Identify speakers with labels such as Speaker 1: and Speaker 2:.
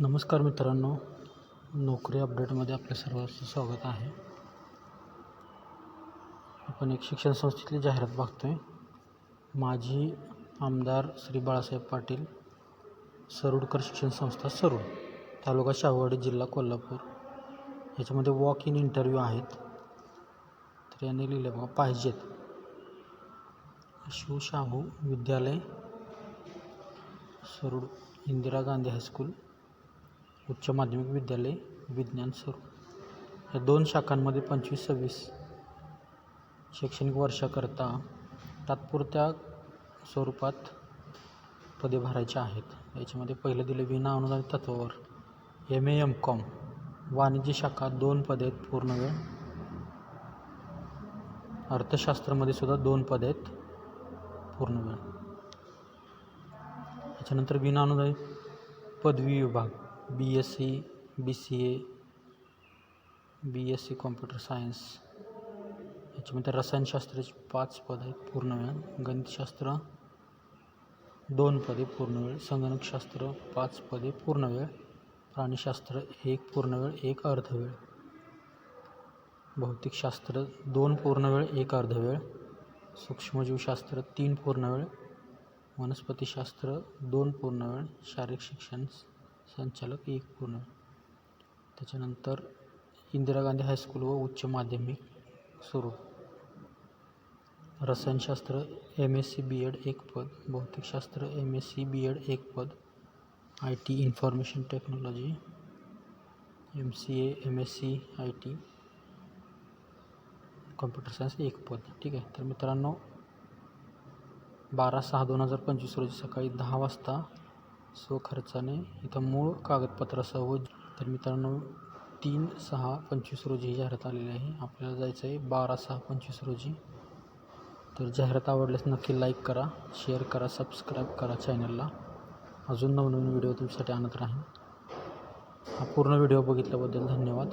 Speaker 1: नमस्कार मित्रांनो नोकरी अपडेटमध्ये आपल्या सर्वांचं स्वागत आहे. आपण एक शिक्षण संस्थेतली जाहिरात बघतो आहे माजी आमदार श्री बाळासाहेब पाटील सरुडकर शिक्षण संस्था सरुड तालुका शाहूवाडी जिल्हा कोल्हापूर. याच्यामध्ये वॉक इन इंटरव्ह्यू आहेत. तर यांनी लिहिले बघा पाहिजेत. शिवशाहू विद्यालय सरुड इंदिरा गांधी हायस्कूल उच्च माध्यमिक विद्यालय विज्ञान स्वरूप या दोन शाखांमध्ये पंचवीस सव्वीस शैक्षणिक वर्षाकरता तात्पुरत्या स्वरूपात पदे भरायचे आहेत. याच्यामध्ये पहिलं दिलं विना अनुदानित तत्वावर एम ए एम कॉम वाणिज्य शाखा दोन पदे आहेत पूर्ण वेळ. अर्थशास्त्रामध्ये सुद्धा दोन पदे आहेत पूर्ण वेळ. त्याच्यानंतर विना अनुदानित पदवी विभाग. B S C B C A B S C computer science याच्यामध्ये रसायनशास्त्राची पाच पद आहेत पूर्ण वेळ. गणितशास्त्र दोन पदे पूर्ण वेळ. संगणकशास्त्र पाच पदे पूर्ण वेळ. प्राणीशास्त्र एक पूर्ण वेळ एक अर्धवेळ भौतिकशास्त्र दोन पूर्ण वेळ एक अर्धवेळ सूक्ष्मजीवशास्त्र तीन पूर्ण वेळ. वनस्पतीशास्त्र दोन पूर्ण वेळ. शारीरिक शिक्षण संचालक एक पूर्ण. त्याच्यानंतर इंदिरा गांधी हायस्कूल व उच्च माध्यमिक सुरू. रसायनशास्त्र M S C B Ed एक पद. भौतिकशास्त्र M S C B Ed एक पद. I T information technology M C A M S C I T computer science एक पद. ठीक आहे? तर मित्रांनो बारा सहा दोन हजार पंचवीस रोजी सकाळी दहा वाजता स्वखर्चाने इथं मूळ कागदपत्रासह व तर मित्रांनो तीन सहा पंचवीस रोजी ही जाहिरात आलेली आहे. आपल्याला जायचं आहे बारा सहा पंचवीस रोजी. तर जाहिरात आवडल्यास नक्की लाईक करा शेअर करा सबस्क्राईब करा चॅनलला. अजून नवनवीन व्हिडिओ तुमच्यासाठी आणत राहीन. हा पूर्ण व्हिडिओ बघितल्याबद्दल धन्यवाद.